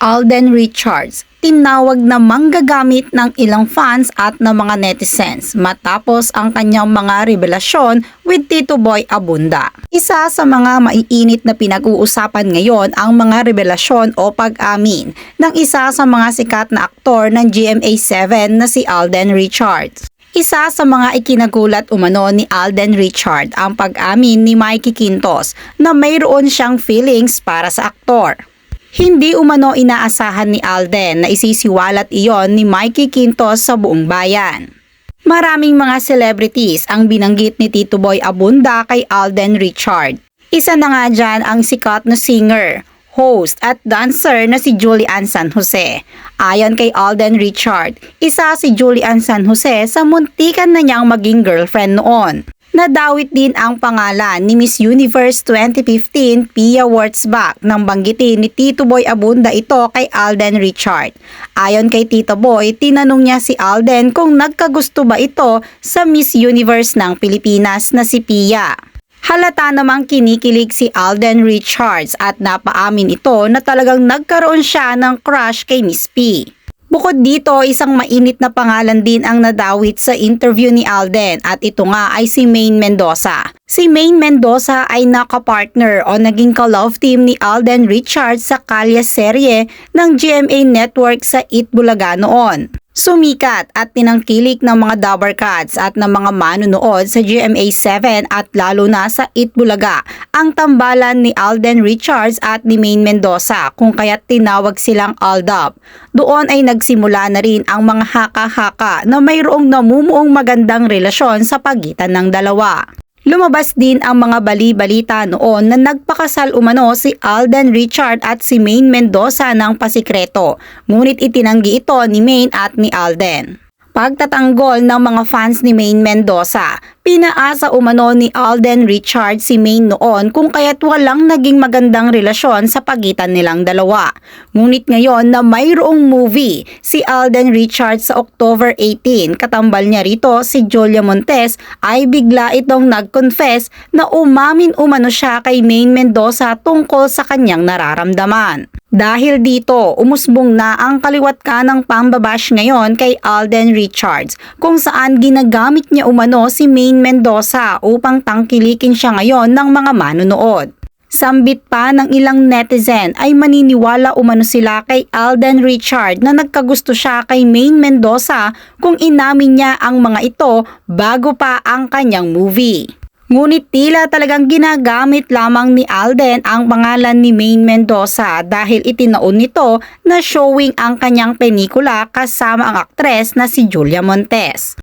Alden Richards, tinawag na manggagamit ng ilang fans at ng mga netizens matapos ang kanyang mga revelasyon with Tito Boy Abunda. Isa sa mga maiinit na pinag-uusapan ngayon ang mga revelasyon o pag-amin ng isa sa mga sikat na aktor ng GMA7 na si Alden Richards. Isa sa mga ikinagulat umano ni Alden Richard ang pag-amin ni Mikey Quintos na mayroon siyang feelings para sa aktor. Hindi umano inaasahan ni Alden na isisiwalat iyon ni Mikey Quintos sa buong bayan. Maraming mga celebrities ang binanggit ni Tito Boy Abunda kay Alden Richard. Isa na nga dyan ang sikat na singer, host at dancer na si Julian San Jose. Ayon kay Alden Richard, isa si Julian San Jose sa muntikan na niyang maging girlfriend noon. Nadawit din ang pangalan ni Miss Universe 2015 Pia Wurtzbach nang banggitin ni Tito Boy Abunda ito kay Alden Richard. Ayon kay Tito Boy, tinanong niya si Alden kung nagkagusto ba ito sa Miss Universe ng Pilipinas na si Pia. Halata namang kinikilig si Alden Richards at napaamin ito na talagang nagkaroon siya ng crush kay Miss P. Bukod dito, isang mainit na pangalan din ang nadawit sa interview ni Alden at ito nga ay si Maine Mendoza. Si Maine Mendoza ay nakapartner o naging ka-love team ni Alden Richards sa Kalya serye ng GMA Network sa Eat Bulaga noon. Sumikat at tinangkilik ng mga Dabber Cats at ng mga manunood sa GMA7 at lalo na sa Eat Bulaga ang tambalan ni Alden Richards at ni Maine Mendoza kung kaya't tinawag silang Aldab. Doon ay nagsimula na rin ang mga haka-haka na mayroong namumuong magandang relasyon sa pagitan ng dalawa. Lumabas din ang mga bali-balita noon na nagpakasal umano si Alden Richard at si Maine Mendoza ng pasikreto, ngunit itinanggi ito ni Maine at ni Alden. Pagtatanggol ng mga fans ni Maine Mendoza, pinaasa umano ni Alden Richard si Maine noon kung kaya't walang naging magandang relasyon sa pagitan nilang dalawa. Ngunit ngayon na mayroong movie si Alden Richard sa October 18, katambal niya rito si Julia Montes ay bigla itong nag-confess na umamin umano siya kay Maine Mendoza tungkol sa kanyang nararamdaman. Dahil dito, umusbong na ang kaliwat ka ng pambabash ngayon kay Alden Richards kung saan ginagamit niya umano si Maine Mendoza upang tangkilikin siya ngayon ng mga manunood. Sambit pa ng ilang netizen ay maniniwala umano sila kay Alden Richard na nagkagusto siya kay Maine Mendoza kung inamin niya ang mga ito bago pa ang kanyang movie. Ngunit tila talagang ginagamit lamang ni Alden ang pangalan ni Maine Mendoza dahil itinaon nito na showing ang kanyang pelikula kasama ang aktres na si Julia Montes.